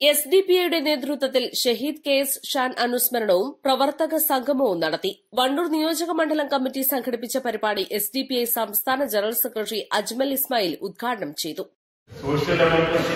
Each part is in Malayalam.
S D P ഐയുടെ നേതൃത്വത്തിൽ ഷഹീദ് കെ എസ് ഷാൻ അനുസ്മരണവും പ്രവർത്തക സംഗമവും നടത്തി. വണ്ടൂർ നിയോജക മണ്ഡലം കമ്മിറ്റി സംഘടിപ്പിച്ച പരിപാടി എസ് ഡി പി ഐ സംസ്ഥാന ജനറൽ സെക്രട്ടറി അജ്മൽ ഇസ്മായിൽ ഉദ്ഘാടനം ചെയ്തു. സോഷ്യൽ ഡെമോക്രസി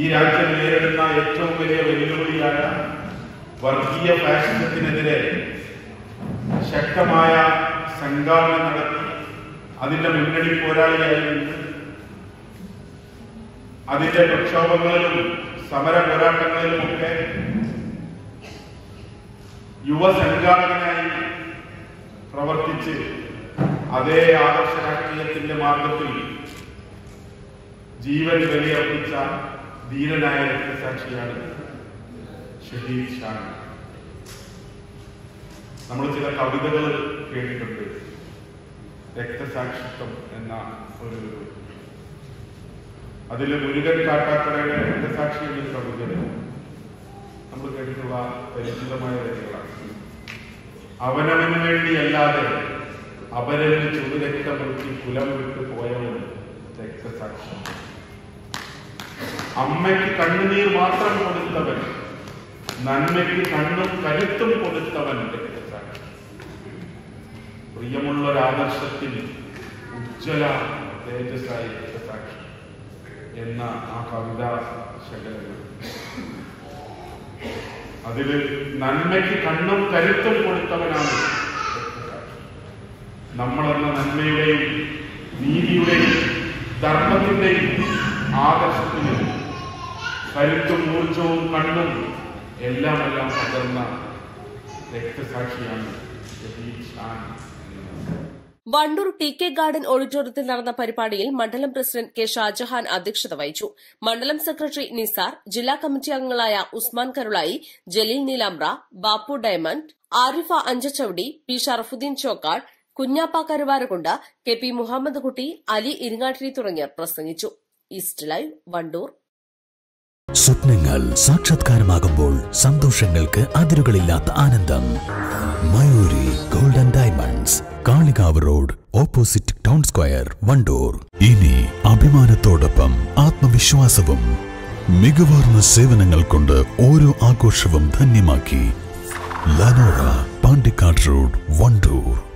ഈ രാജ്യം നേരിടുന്ന ഏറ്റവും വലിയ വെല്ലുവിളിയായ വർഗീയ ഫാഷിസത്തിനെതിരെ ശക്തമായ സംഘാടനം നടത്തി. അതിന്റെ മുന്നണി പോരാളിയായി അതിന്റെ പ്രക്ഷോഭങ്ങളിലും സമര പോരാട്ടങ്ങളിലുമൊക്കെ യുവ സംഘാടകനായി പ്രവർത്തിച്ച് അതേ ആദർശ രാഷ്ട്രീയത്തിന്റെ മാർഗത്തിൽ ജീവൻ ബലിയർപ്പിച്ച ധീരനായ രക്തസാക്ഷിയാണ് ഷഹീദ് ഷാൻ. നമ്മൾ ചില കവിതകൾ കേട്ടിട്ടുണ്ട്. രക്തസാക്ഷിത്വം എന്ന ഒരു അതിൽ മുരുകൻ കാട്ടാക്കടയുടെ രക്തസാക്ഷി എന്ന കവിത നമ്മൾ കേട്ടിട്ടുള്ള പരിചിതമായ വരികളാണ് അവനവന് വേണ്ടിയല്ലാതെ അപരന് ചുടുരക്തമൊഴുക്കി കുലം വിട്ടു പോയവൻ രക്തസാക്ഷി. അമ്മയ്ക്ക് കണ്ണുനീർ മാത്രം കൊടുത്തവൻ നന്മയ്ക്ക് കണ്ണും കരുത്തും കൊടുത്തവൻ രക്തസാക്ഷി. പ്രിയമുള്ള ഒരാദർശത്തിൽ ഉജ്ജ്വല തേജസ്സായി രക്തസാക്ഷി. എന്ന ആ കവിതാ ശകലനം അതിൽ നന്മയ്ക്ക് കണ്ണും കരുത്തും കൊടുത്തവനാണ് നമ്മളെന്ന നന്മയുടെയും നീതിയുടെയും ധർമ്മത്തിന്റെയും ആദർശത്തിന് കരുത്തും ഊർജവും കണ്ണും എല്ലാം എല്ലാം പകർന്ന രക്തസാക്ഷിയാണ് Shan. Wandoor T K garden ഓഡിറ്റോറിയത്തിൽ നടന്ന പരിപാടിയിൽ മണ്ഡലം പ്രസിഡന്റ് കെ ഷാജഹാൻ അധ്യക്ഷത വഹിച്ചു. മണ്ഡലം സെക്രട്ടറി നിസാർ ജില്ലാ കമ്മിറ്റി അംഗങ്ങളായ Usman Karulai Jaleel Neelamra Bappu diamond Arifa Anchachavadi P Sharafuddin Chokkad Kunjappa Karuvarakundu K P Muhammad Kutty Ali Iringattiri തുടങ്ങിയവർ പ്രസംഗിച്ചു. East live Wandoor. സ്വപ്നങ്ങൾ സാക്ഷാത്കാരമാകുമ്പോൾ സന്തോഷങ്ങൾക്ക് അതിരുകളില്ലാത്ത ആനന്ദം. Kalikavu road opposite town square Wandoor. ഇനി അഭിമാനത്തോടൊപ്പം ആത്മവിശ്വാസവും മികവാർന്ന സേവനങ്ങൾ കൊണ്ട് ഓരോ ആഘോഷവും ധന്യമാക്കി. ലനോറ പാണ്ടിക്കാട് റോഡ് വണ്ടൂർ.